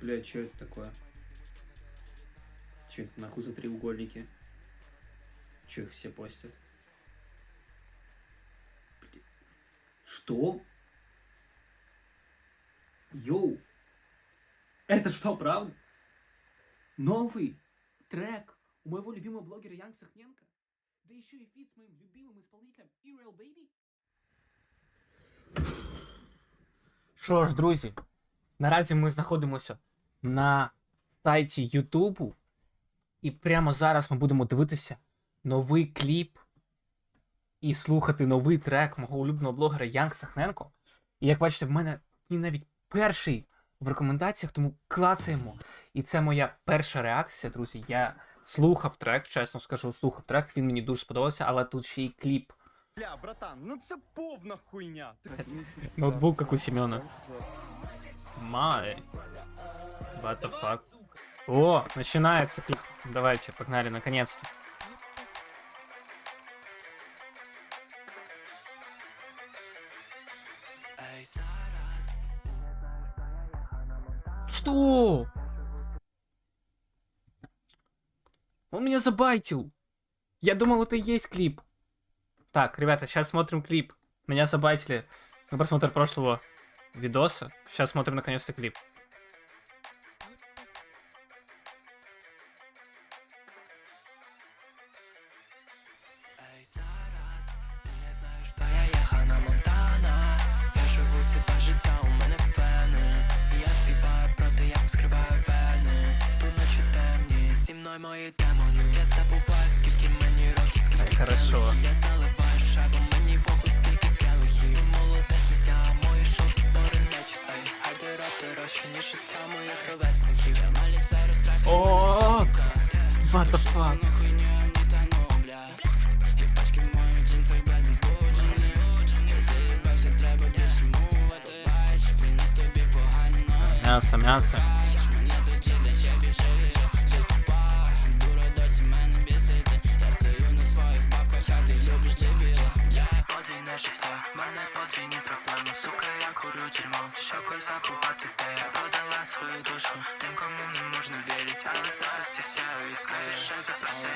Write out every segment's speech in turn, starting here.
Бля, что это такое? Че это нахуй за треугольники? Че их все постят? Бля. Что? Йоу! Это что, правда? Новый трек у моего любимого блогера Янг Сахненко? Да еще и фит с моим любимым исполнителем Irreal Baby? Що ж, друзі, наразі ми знаходимося на сайті Ютубу, і прямо зараз ми будемо дивитися новий кліп і слухати новий трек мого улюбленого блогера Янг Сахненко. І як бачите, в мене він навіть перший в рекомендаціях, тому клацаємо. І це моя перша реакція, друзі. Я слухав трек, чесно скажу, слухав трек, він мені дуже сподобався, але тут ще й кліп. Бля, братан, ну це повна хуйня. Ноутбук, как у Семена. Май. What the fuck? О, начинается клип. Давайте, погнали, наконец-то. Что? Он меня забайтил. Я думал, это и есть клип. Так, ребята, сейчас смотрим клип. Меня забайтили на просмотр прошлого видоса. Сейчас смотрим наконец-то клип. Мої демони Я забуваю, скільки мені років, скільки Хорошо. Я заливаю шайбу, мені похуй, скільки келихів молоде сміття, мої шоу спори нечисті Хайди роти дорожче, ніж життя моїх ровесників. Я малісаю розтрафік О, what the fuck? Мясо, мясо. Свою душу, тим, кому не можна вірити Але зараз я сяю і скажу, що запроси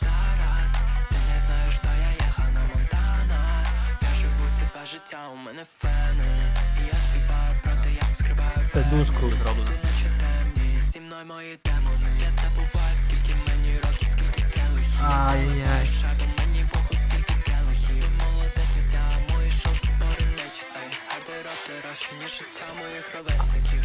зараз ти не знаєш, що я є Хана Монтана. Я живу ці два життя, у мене фени І я співаю про те, як вскриваю Це дуже круто зроблено. Ти наче темні, зі мною мої демони Я забуваю, скільки мені років, скільки келихів Ай-яй. Дорожче, ніж життя моїх ровесників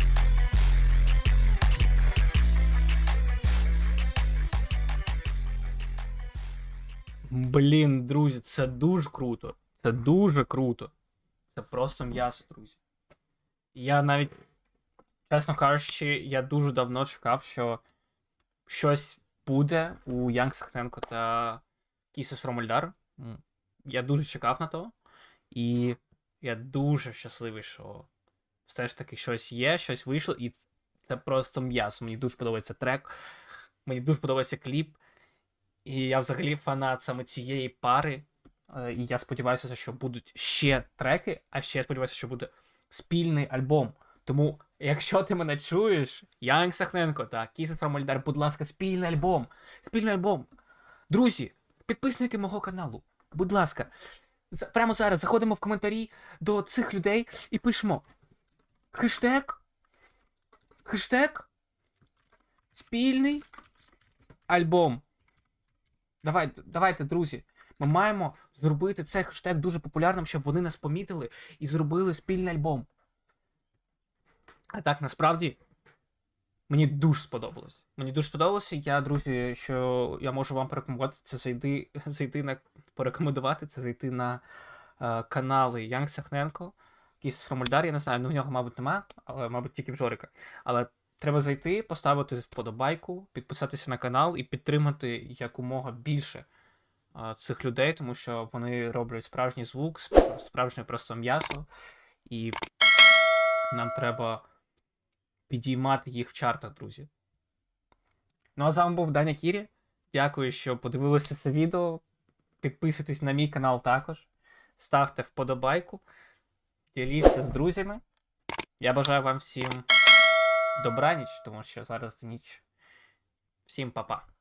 Блін, друзі, це дуже круто. Це дуже круто. Це просто м'ясо, друзі. Я навіть, чесно кажучи, я дуже давно чекав, що щось буде у Янг Сахненко та Кісіс Ромальдар. Я дуже чекав на то. І я дуже щасливий, що все ж таки щось є, щось вийшло, і це просто м'ясо. Мені дуже подобається трек. Мені дуже подобається кліп. І я взагалі фанат саме цієї пари. Е, І я сподіваюся, що будуть ще треки, а ще я сподіваюся, що буде спільний альбом. Тому, якщо ти мене чуєш, Янг Сахненко та Кісет Ромальдар, будь ласка, спільний альбом. Спільний альбом. Друзі, підписники мого каналу, будь ласка, прямо зараз заходимо в коментарі до цих людей і пишемо хештег. Хештег. Спільний альбом. Давайте, давайте, друзі. Ми маємо зробити цей хештег дуже популярним, щоб вони нас помітили і зробили спільний альбом. А так, насправді, мені дуже сподобалось. Мені дуже сподобалося. Я, друзі, що я можу вам порекомендувати це зайти, зайти на порекомендувати це зайти на е, канали Янг Сахненко, якийсь Фромульдар, я не знаю, ну в нього, мабуть, нема, але, мабуть, тільки в Жорика. Але треба зайти, поставити вподобайку, підписатися на канал і підтримати якомога більше цих людей, тому що вони роблять справжній звук, справжнє просто м'ясо, і нам треба підіймати їх в чартах, друзі. Ну а з вами був Даня Кірі. Дякую, що подивилися це відео. Підписуйтесь на мій канал також. Ставте вподобайку, діліться з друзями. Я бажаю вам всім добраніч, тому що зараз ніч. Всім па-па.